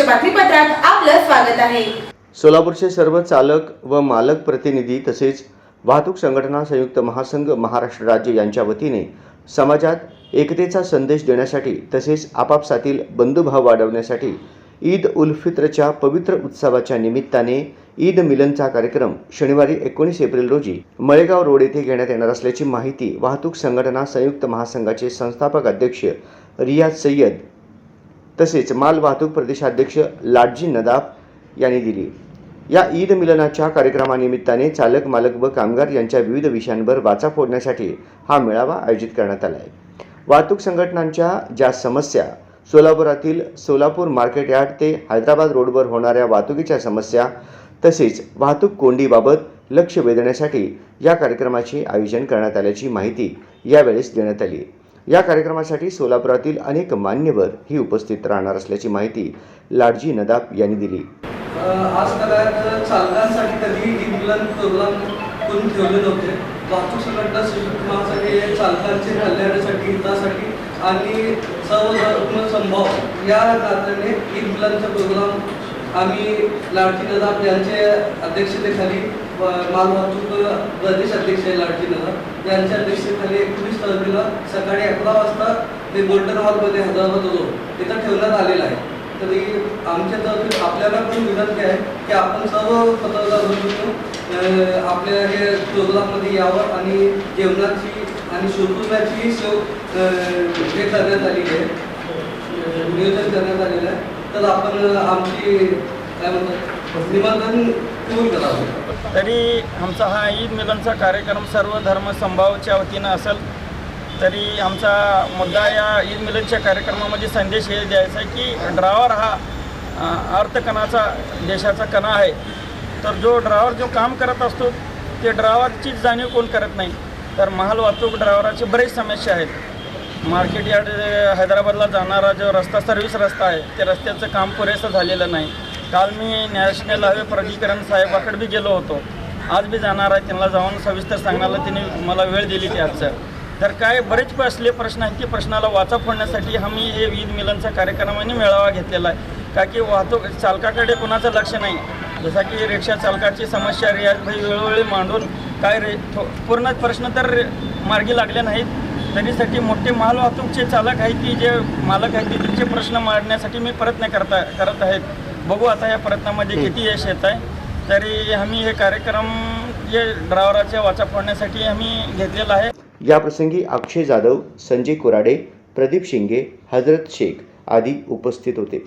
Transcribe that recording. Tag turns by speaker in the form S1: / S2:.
S1: वर्तमानपत्रात आपलं स्वागत आहे.
S2: सोलापूरचे सर्व चालक व मालक प्रतिनिधी तसेच वाहतूक संघटना संयुक्त महासंघ महाराष्ट्र राज्य यांच्या वतीने समाजात एकतेचा संदेश देण्यासाठी तसेच आपापसातील बंधुभाव वाढवण्यासाठी ईद उल फित्रच्या पवित्र उत्सवाच्या निमित्ताने ईद मिलनचा कार्यक्रम शनिवारी एकोणीस एप्रिल रोजी मळेगाव रोड येथे घेण्यात येणार असल्याची माहिती वाहतूक संघटना संयुक्त महासंघाचे संस्थापक अध्यक्ष रियाज सय्यद तसेच माल वाहतूक प्रदेशाध्यक्ष लाडजी नदाफ यांनी दिली. या ईद मिलनाच्या कार्यक्रमानिमित्ताने चालक मालक व कामगार यांच्या विविध विषयांवर वाचा फोडण्यासाठी हा मेळावा आयोजित करण्यात आला आहे वाहतूक संघटनांच्या ज्या समस्या सोलापुरातील सोलापूर मार्केट यार्ड ते हैदराबाद रोडवर होणाऱ्या वाहतुकीच्या समस्या तसेच वाहतूक कोंडीबाबत लक्ष वेधण्यासाठी या कार्यक्रमाचे आयोजन करण्यात आल्याची माहिती यावेळेस देण्यात आली. या कार्यक्रमासाठी सोलापुरातील अनेक मान्यवर ही उपस्थित राहणार असल्याची माहिती लाडजी नदाब यांनी दिली.
S3: आज कदाचित चालकांसाठी कधी इंग्लंड करून ठेवले नव्हते. वाहतूक संघटना चालकांचे कल्याणासाठी हितासाठी आणि सर्व संभव या कारणाने इंग्लंडचा प्रोग्राम आम्ही लाडकी नजाब यांच्या अध्यक्षतेखाली माल वाहतूक प्रदेश अध्यक्ष आहे लाडकी नदाब. यांच्या अध्यक्षतेखाली एकोणीस तारखेला सकाळी अकरा वाजता ते गोल्डन हॉलमध्ये हैदराबाद होतो तिथं ठेवण्यात आलेलं आहे. तरी आमच्या तर्फे आपल्याला पण विनंती आहे की आपण सर्व पत्रकार बंधूंनो, आपल्या हे प्रोग्राममध्ये यावं आणि जेवणाची आणि शोधण्याची सोय हे करण्यात आलेली आहे. नियोजन करण्यात आलेलं आहे. तर आपण आमची काय म्हणतात निमंत्रण पूर्ण करावं
S4: तरी आमचा हा ईद मिलनचा कार्यक्रम सर्व धर्म संभावाच्या वतीनं असेल तरी आमचा मुद्दा या ईद मिलनच्या कार्यक्रमामध्ये संदेश हे द्यायचा आहे की ड्रावर हा अर्थकणाचा देशाचा कणा आहे. तर जो ड्रावर जो काम करत असतो ते ड्रावरचीच जाणीव कोण करत नाही. तर महाल वाहतूक ड्रायव्हराचे बरेच समस्या आहेत. मार्केट यार्ड हैदराबादला जाणारा जो रस्ता सर्व्हिस रस्ता आहे ते रस्त्याचं काम पुरेसं झालेलं नाही. काल मी नॅशनल हायवे प्राधिकरण साहेबाकडे बी गेलो होतो. आज बी जाणार आहे त्यांना जाऊन सविस्तर सांगण्याला त्यांनी मला वेळ दिली ती आजचं तर काय बरेच असले प्रश्न आहेत की प्रश्नाला वाचा फोडण्यासाठी आम्ही हे ईद मिलनचा कार्यक्रमाने मेळावा घेतलेला आहे. का की वाहतूक चालकाकडे कुणाचं लक्ष नाही. जसा की रिक्षा चालकाची समस्या रियाज भाई वेळोवेळी मांडून काय रे थो पूर्ण प्रश्न तर मार्गी लागले नाहीत. तरीसाठी मोठे माल वाहतूकचे चालक आहेत की जे मालक आहेत की त्यांचे प्रश्न मांडण्यासाठी मी प्रयत्न करता करत आहेत. बघू आता या प्रयत्नामध्ये किती यश येत आहे तरी आम्ही हे कार्यक्रम हे ड्रायव्हराच्या वाचा फोडण्यासाठी आम्ही घेतलेला आहे.
S2: याप्रसंगी अक्षय जाधव संजय कोराडे प्रदीप शिंगे हजरत शेख आदी उपस्थित होते.